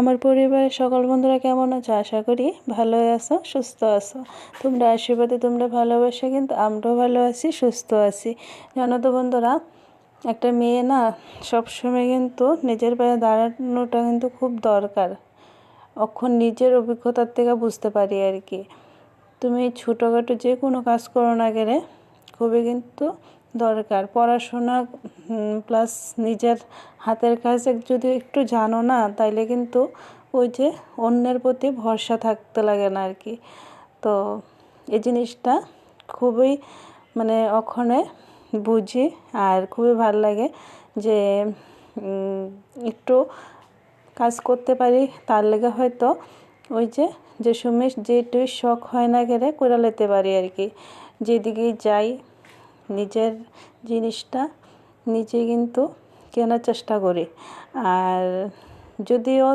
আমার পরিবারের সকল বন্ধুরা কেমন আছো? আশা করি ভালো আছো, সুস্থ আছো। তোমরা আশীর্বাদে তোমরা ভালোবাসো, কিন্তু আমরাও ভালো আছি, সুস্থ আছি। জানো তো বন্ধুরা, একটা মেয়ে না সবসময় কিন্তু নিজের পায়ে দাঁড়ানোটা কিন্তু খুব দরকার। অক্ষণ নিজের অভিজ্ঞতার থেকে বুঝতে পারি আর কি। তুমি ছোটোখাটো যে কোনো কাজ করো না গেলে খুবই কিন্তু দরকার। পড়াশোনা প্লাস নিজের হাতের কাজ যদি একটু জানো না, তাইলে কিন্তু ওই যে অন্যের প্রতি ভরসা থাকতে লাগে না আর কি। তো এই জিনিসটা খুবই মানে ওখানে বুঝি আর খুবই ভালো লাগে যে একটু কাজ করতে পারি, তার লেগে হয়তো ওই যে যে সময় যেটুই শখ হয় না গেলে করে লেতে পারি আর কি। যেদিকেই যাই নিজের জিনিসটা নিজে কিন্তু কেনার চেষ্টা করি। আর যদিও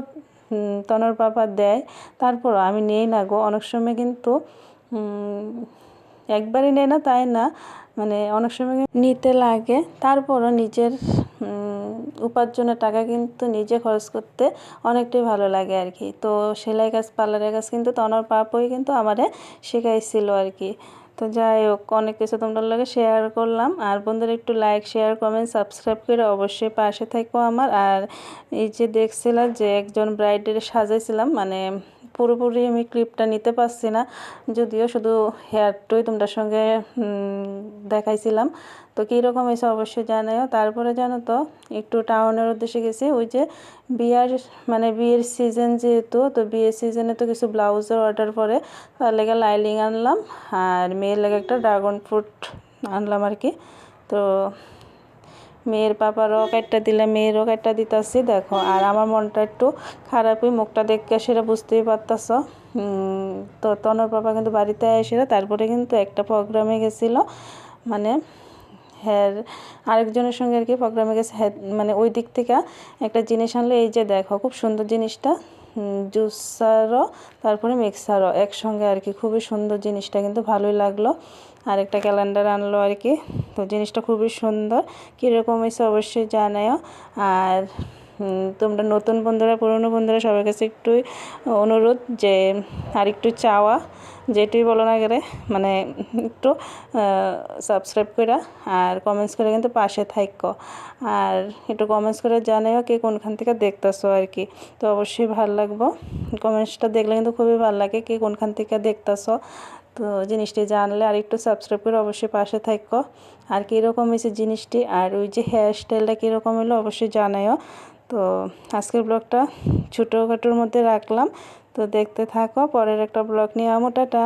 তনর পাপা দেয় তারপর আমি নেই না গো। অনেক সময় কিন্তু একবারই নেয় না, তাই না? মানে অনেক সময় নিতে লাগে। তারপরও নিজের উপার্জনের টাকা কিন্তু নিজে খরচ করতে অনেকটাই ভালো লাগে আর কি। তো সেলাই কাজ পার্লারের কাজ কিন্তু তনর পাপই কিন্তু আমারে শেখাইছিল আর কি। তো যাই হোক, অনেক কিছু তোমরা লাগে শেয়ার করলাম। আর বন্ধুরা, একটু লাইক শেয়ার কমেন্ট সাবস্ক্রাইব করে অবশ্যই পাশে থাকো আমার। আর এই যে দেখছিলাম যে একজন ব্রাইডের সাজাইছিলাম মানে পুরোপুরি আমি ক্লিপটা নিতে পারছি না। যদিও শুধু হেয়ারটুই তোমরা সঙ্গে দেখাইছিলাম। তো কীরকম হয়েছে অবশ্যই জানাও তারপরে জানো তো, একটু টাউনের উদ্দেশ্যে গেছি। ওই যে বিয়ার মানে বিয়ের সিজন যেহেতু, তো বিয়ের সিজনে তো কিছু ব্লাউজের অর্ডার পরে। তার লেগে লাইলিং আনলাম। আর মেয়ের লেগে একটা ড্রাগন ফ্রুট আনলাম আর কি। তো মেয়ের পাপারও কাটটা দিলে মেয়েরও কাটটা দিতেছি, দেখো। আর আমার মনটা একটু খারাপই মুখটা দেখে সেটা বুঝতেই পারতাছ। তো তনর পাপা কিন্তু বাড়িতে এসে তারপরে কিন্তু একটা প্রোগ্রামে গেছিল মানে হ্যাঁ আরেকজনের সঙ্গে আর কি প্রোগ্রামে গেছে মানে ওই দিক থেকে একটা জিনিস আনলে, এই যে দেখো, খুব সুন্দর জিনিসটা জুসারও তারপরে মিক্সারও একসঙ্গে আর কি, খুবই সুন্দর জিনিসটা কিন্তু ভালোই লাগল। আর একটা ক্যালেন্ডার আনলো আর কি তো জিনিসটা খুবই সুন্দর। কীরকম হয়েছে অবশ্যই জানাও আর তোমরা নতুন বন্ধুরা, পুরনো বন্ধুরা, সবার কাছে একটু অনুরোধ যে, আর একটু চাওয়া, যেটাই বলো না গেলে মানে একটু সাবস্ক্রাইব করে আর কমেন্টস করে কিন্তু পাশে থাকো আর একটু কমেন্টস করে জানাও কে কোনখান থেকে দেখতেছো আর কি তো অবশ্যই ভালো লাগবো। কমেন্টসটা দেখলে কিন্তু খুবই ভালো লাগে, কে কোনখান থেকে দেখতেছো। তো জিনিসটি জানলে আর একটু সাবস্ক্রাইব করে অবশ্যই পাশে থাকো। আর কীরকম হয়েছে জিনিসটি? আর ওই যে হেয়ার স্টাইলটা কীরকম হলো অবশ্যই জানাইও তো আজকের ব্লগটা ছোটোখাটোর মধ্যে রাখলাম। তো দেখতে থাকো, পরের একটা ব্লগ নিয়ে আমো টাটা।